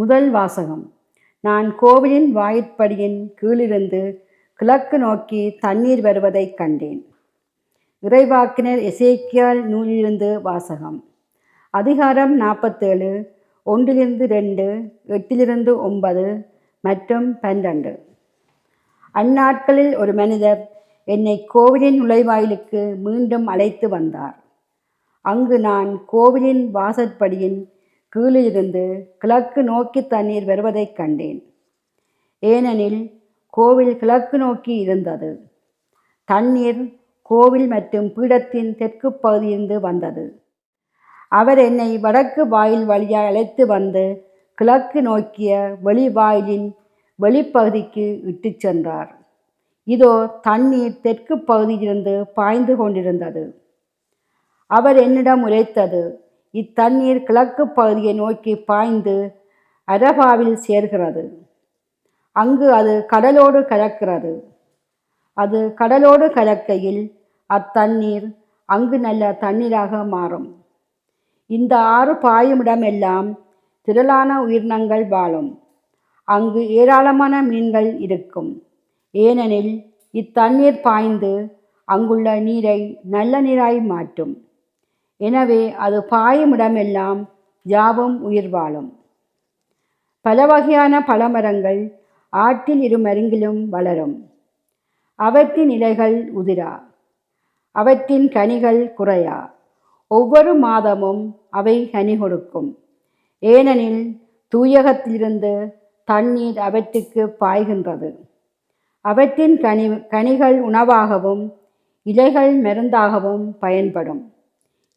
முதல் வாசகம். நான் கோவிலின் வாயிற்படியின் கீழிருந்து கிழக்கு நோக்கி தண்ணீர் வருவதைக் கண்டேன். இறைவாக்கினர் இசைக்கியால் நூலிலிருந்து வாசகம். அதிகாரம் நாற்பத்தேழு ஒன்றிலிருந்து ரெண்டு எட்டிலிருந்து ஒன்பது மற்றும் பன்னிரண்டு. அந்நாட்களில் ஒரு மனிதர் என்னை கோவிலின் நுழைவாயிலுக்கு மீண்டும் அழைத்து வந்தார். அங்கு நான் கோவிலின் வாசற்படியின் கீழிருந்து கிழக்கு நோக்கி தண்ணீர் வருவதைக் கண்டேன். ஏனெனில் கோவில் கிழக்கு நோக்கி இருந்தது. தண்ணீர் கோவில் மற்றும் பீடத்தின் தெற்கு பகுதியிலிருந்து வந்தது. அவர் என்னை வடக்கு வாயில் வழியாக அழைத்து வந்து கிழக்கு நோக்கிய வெளிவாயிலின் வெளிப்பகுதிக்கு இட்டுச் சென்றார். இதோ தண்ணீர் தெற்கு பகுதியிலிருந்து பாய்ந்து கொண்டிருந்தது. அவர் என்னிடம் உரைத்தது இத்தண்ணீர் கிழக்கு பகுதியை நோக்கி பாய்ந்து அரபாவில் சேர்கிறது. அங்கு அது கடலோடு கலக்கிறது. அது கடலோடு கலக்கையில் அத்தண்ணீர் அங்கு நல்ல தண்ணீராக மாறும். இந்த ஆறு பாயுமிடமெல்லாம் திரளான உயிரினங்கள் வாழும். அங்கு ஏராளமான மீன்கள் இருக்கும். ஏனெனில் இத்தண்ணீர் பாய்ந்து அங்குள்ள நீரை நல்ல நீராய் மாற்றும். எனவே அது பாயுமிடமெல்லாம் யாவும் உயிர் வாழும் பல வகையான பழமரங்கள் ஆற்றில் இரு மருங்கிலும் வளரும். அவற்றின் இலைகள் உதிரா. அவற்றின் கனிகள் குறையா. ஒவ்வொரு மாதமும் அவை கனி கொடுக்கும். ஏனெனில் தூயகத்திலிருந்து தண்ணீர் அவற்றுக்கு பாய்கின்றது. அவற்றின் கனி கனிகள் உணவாகவும் இலைகள் மருந்தாகவும் பயன்படும்.